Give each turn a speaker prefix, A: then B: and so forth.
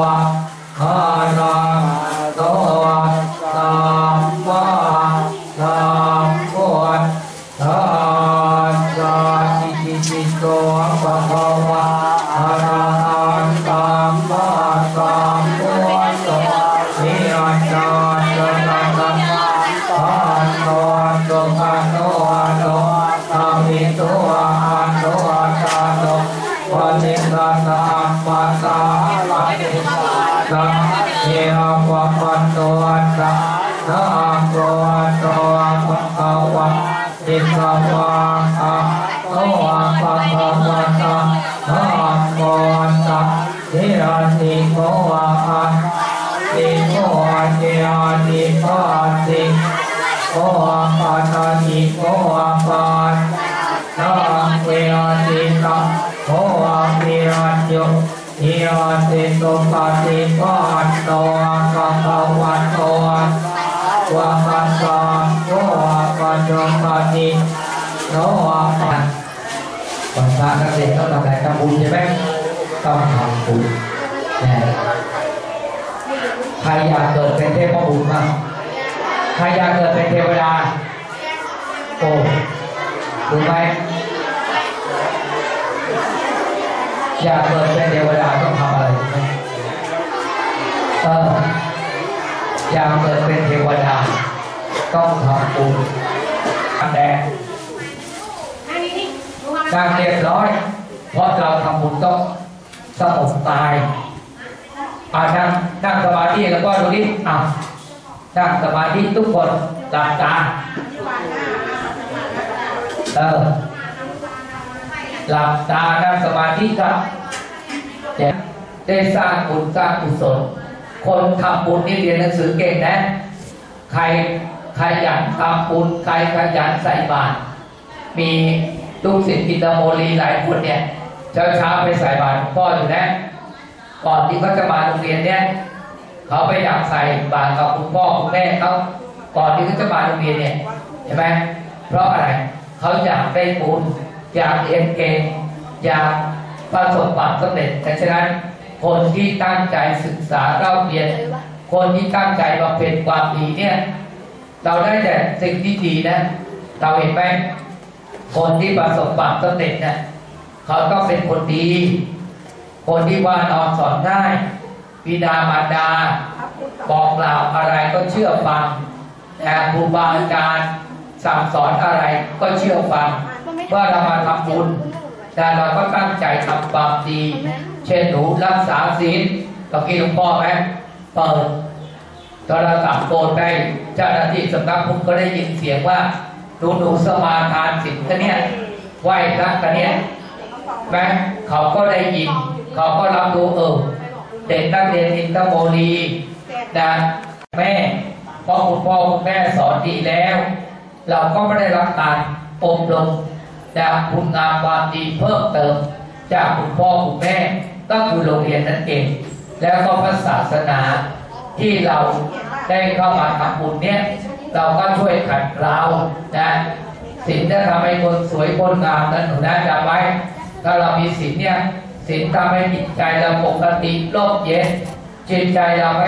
A: โติสวะอะโตอะภะคะวะตะนะโมตะนิรันติโกอะอะติโกอะเจอะติปะติโกอะปะตติโกอะปะนะเวอะติตะโกอะเวอะโยเยอะติโตปะติปะโตอะภะ ตปะติโตอะปะ
B: วันพระนักเรียนต้องทำอะไรทำบุญใช่ไหมต้องทำบุญนะใครอยากเกิดเป็นเทพบุตรบ้างใครอยากเกิดเป็นเทวดาโอ้รู้ไหมอยากเกิดเป็นเทวดาต้องทำอะไรรู้ไหมเอออยากเกิดเป็นเทวดาต้องทำบุญ แดงการเรียบร้อย เพราะเราทำบุญต้องสงบตายอ่านั่งนั่งสมาธิแล้วก็ดูดิอะนั่งสมาธิทุกคนหลับตาเออหลับตานั่งสมาธิครับเดี๋ยวได้สร้างบุญสร้างกุศลคนทำบุญนี่เรียนหนังสือเก่งนะ ใคร ขยันทำบุญใครขยันใส่บาตรมีลูกศิษย์กิตโมลีหลายคนเนี่ยเช้าเช้าๆไปใส่บาตรพ่ออยู่นะก่อนที่เขาจะมาโรงเรียนเนี่ยเขาไปอยากใส่บาตรกับคุณพ่อคุณแม่เขาก่อนที่เขาจะมาโรงเรียนเนี่ยใช่ไหมเพราะอะไรเขาอยากได้บุญอยากเรียนเก่งอยากประสบความสำเร็จแต่ฉะนั้นคนที่ตั้งใจศึกษาเล่าเรียน คนที่ตั้งใจบำเพ็ญความดีเนี่ย เราได้แต่สิ่งที่ดีนะ เราเห็นไหมคนที่ประสบความสำเร็จเนี่ยเขาต้องเป็นคนดี คนที่ว่านอนสอนได้บิดามารดา บอกกล่าวอะไรก็เชื่อฟังแต่ครูบาอาจารย์สั่งสอนอะไรก็เชื่อฟังว่าเรามาทำบุญแต่เราก็ตั้งใจทำความดี เช่นหนูรักษาศีลเมื่อกี้หลวงพ่อไหมเปิด ทรศัพท์โกนไปเจ้าหน้าที่สำนักพุทธก็ได้ยินเสียงว่าหนูหนูสมาทานสิทธิ์กันเนี่ยไหว้พระกันเนี่ยแม้เขาก็ได้ยิน เขาก็รับรู้เออเด็กนักเรียนอินเตอร์โมลีนะแม่พราะคุณพ่อคุณแม่สอนดีแล้ว เราก็ไม่ได้รับการอบรมจากคุณงามความดีเพิ่มเติม จากคุณพ่อคุณแม่ก็คือโรงเรียนนั่นเองแล้วก็พระศาสนา ที่เราได้เข้ามาทำบุญเนี่ยเราก็ช่วยขัดเกลานะศีลจะทำให้คนสวยคนงามนั้นหนูนะจำไว้ถ้าเรามีศีลเนี่ยศีลทำให้จิตใจเราปกติโลกเย็นจิตใจเราไม่